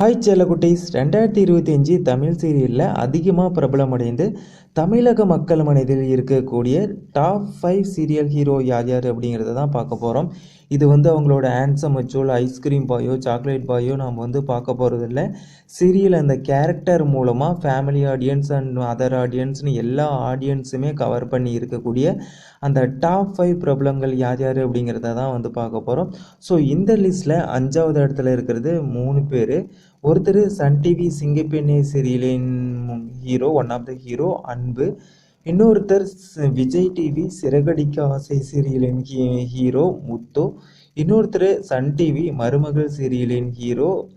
Hi செல்லக்குட்டீஸ் ரெண்டாயிரத்தி இருபத்தி அஞ்சு தமிழ் சீரியலில் அதிகமாக பிரபலமடைந்து தமிழக மக்கள் மனதில் இருக்கக்கூடிய டாப் ஃபைவ் சீரியல் ஹீரோ யார் யார் அப்படிங்கிறத தான் பார்க்க போகிறோம் இது வந்து அவங்களோட ஹேண்ட்ஸம் அச்சோல் ஐஸ்கிரீம் பாயோ சாக்லேட் பாயோ நாம் வந்து பார்க்க போகிறதில்ல சீரியல் அந்த கேரக்டர் மூலமாக ஃபேமிலி ஆடியன்ஸ் அண்ட் அதர் ஆடியன்ஸ்னு எல்லா ஆடியன்ஸுமே கவர் பண்ணி இருக்கக்கூடிய அந்த டாப் ஃபைவ் பிரபலங்கள் யார் யார் அப்படிங்கிறத தான் வந்து பார்க்க போகிறோம் ஸோ இந்த லிஸ்ட்டில் அஞ்சாவது இடத்துல இருக்கிறது மூணு பேர். ஒருத்தர் Sun TV Singappenne சீரியலின் hero one of the hero Anbu. இன்னொருத்தர் விஜய் டிவி சிறகடிக்க ஆசை சீரியலின் ஹீ- ஹீரோ முத்து. இன்னொருத்தர் சன் டிவி மருமகள் சீரியலின் ஹீரோ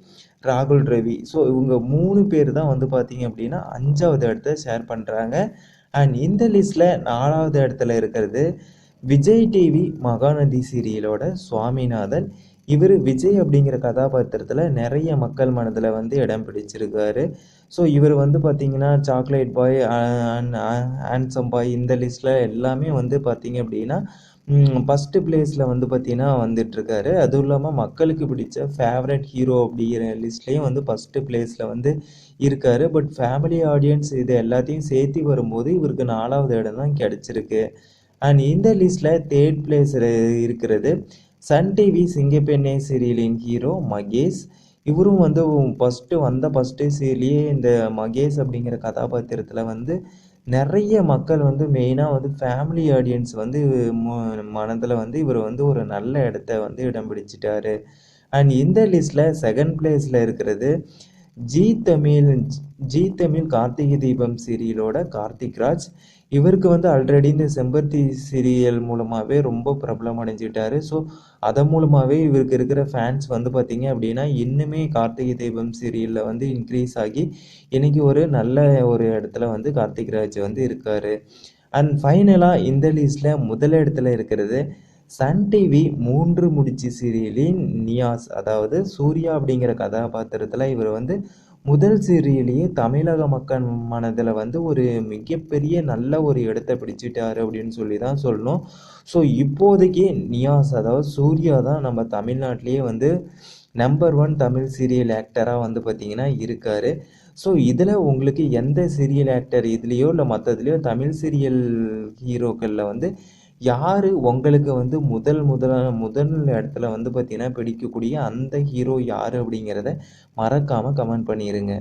ராகுல் ரவி. ஸோ இவங்க மூணு பேர் தான் வந்து பார்த்தீங்க அப்படின்னா அஞ்சாவது இடத்த ஷேர் பண்ணுறாங்க அண்ட் இந்த லிஸ்ட்டில் நாலாவது இடத்துல இருக்கிறது விஜய் டிவி மகாநதி சீரியலோட சுவாமிநாதன். இவர் விஜய் அப்படிங்கிற கதாபாத்திரத்தில் நிறைய மக்கள் மனதில் வந்து இடம் பிடிச்சிருக்காரு. ஸோ இவர் வந்து பார்த்திங்கன்னா சாக்லேட் பாய் ஹேண்ட்ஸம் பாய் இந்த லிஸ்ட்டில் எல்லாமே வந்து பார்த்தீங்க அப்படின்னா ஃபஸ்ட்டு பிளேஸில் வந்து பார்த்தீங்கன்னா வந்துட்டுருக்காரு. அதுவும் இல்லாமல் மக்களுக்கு பிடிச்ச ஃபேவரட் ஹீரோ அப்படிங்கிற லிஸ்ட்லேயும் வந்து ஃபஸ்ட்டு பிளேஸில் வந்து இருக்கார். பட் ஃபேமிலி ஆடியன்ஸ் இது எல்லாத்தையும் சேர்த்து வரும்போது இவருக்கு நாலாவது இடம் தான் கிடச்சிருக்கு. அண்ட் இந்த லிஸ்ட்டில் தேர்ட் பிளேஸ் இருக்கிறது சன் டிவி சிங்கப்பெண்ணே சீரியலின் ஹீரோ மகேஷ். இவரும் வந்து ஃபஸ்ட்டு வந்த ஃபஸ்ட்டு சீரியலே இந்த மகேஷ் அப்படிங்கிற கதாபாத்திரத்தில் வந்து நிறைய மக்கள் வந்து மெயினாக வந்து ஃபேமிலி ஆடியன்ஸ் வந்து மனதில் வந்து இவர் வந்து ஒரு நல்ல இடத்த வந்து இடம் பிடிச்சிட்டாரு. அண்ட் இந்த லிஸ்ட்டில் செகண்ட் பிளேஸில் இருக்கிறது ஜி தமிழ் ஜி தமிழ் கார்த்திகை தீபம் சீரியலோட கார்த்திக் ராஜ். இவருக்கு வந்து ஆல்ரெடி இந்த செம்பருத்தி சீரியல் மூலமாகவே ரொம்ப பிரபலம் அடைஞ்சிட்டாரு. ஸோ அதன் மூலமாகவே இவருக்கு இருக்கிற ஃபேன்ஸ் வந்து பார்த்தீங்க அப்படின்னா இன்னுமே கார்த்திகை தீபம் சீரியலில் வந்து இன்க்ரீஸ் ஆகி இன்னைக்கு ஒரு நல்ல ஒரு இடத்துல வந்து கார்த்திக் ராஜ் வந்து இருக்காரு. அண்ட் ஃபைனலாக இந்த லிஸ்ட்டில் முதல் இடத்துல இருக்கிறது சன் டிவி மூன்று முடிச்சு சீரியலின் நியாஸ் அதாவது சூர்யா அப்படிங்கிற கதாபாத்திரத்தில் இவர் வந்து முதல் சீரியலையே தமிழக மக்கள் மனதில் வந்து ஒரு மிகப்பெரிய நல்ல ஒரு இடத்தை பிடிச்சிட்டாரு அப்படின்னு சொல்லி தான் சொல்லணும். ஸோ இப்போதைக்கு நியாஸ் அதாவது சூர்யா தான் நம்ம தமிழ்நாட்டிலேயே வந்து நம்பர் ஒன் தமிழ் சீரியல் ஆக்டராக வந்து பார்த்திங்கன்னா இருக்கார். ஸோ இதில் உங்களுக்கு எந்த சீரியல் ஆக்டர் இதுலேயோ இல்லை மற்றதுலேயோ தமிழ் சீரியல் ஹீரோக்களில் வந்து யார் உங்களுக்கு வந்து முதல் முதல முதல் இடத்துல வந்து பார்த்தீங்கன்னா பிடிக்கக்கூடிய அந்த ஹீரோ யார் அப்படிங்கிறத மறக்காமல் கமெண்ட் பண்ணிடுங்க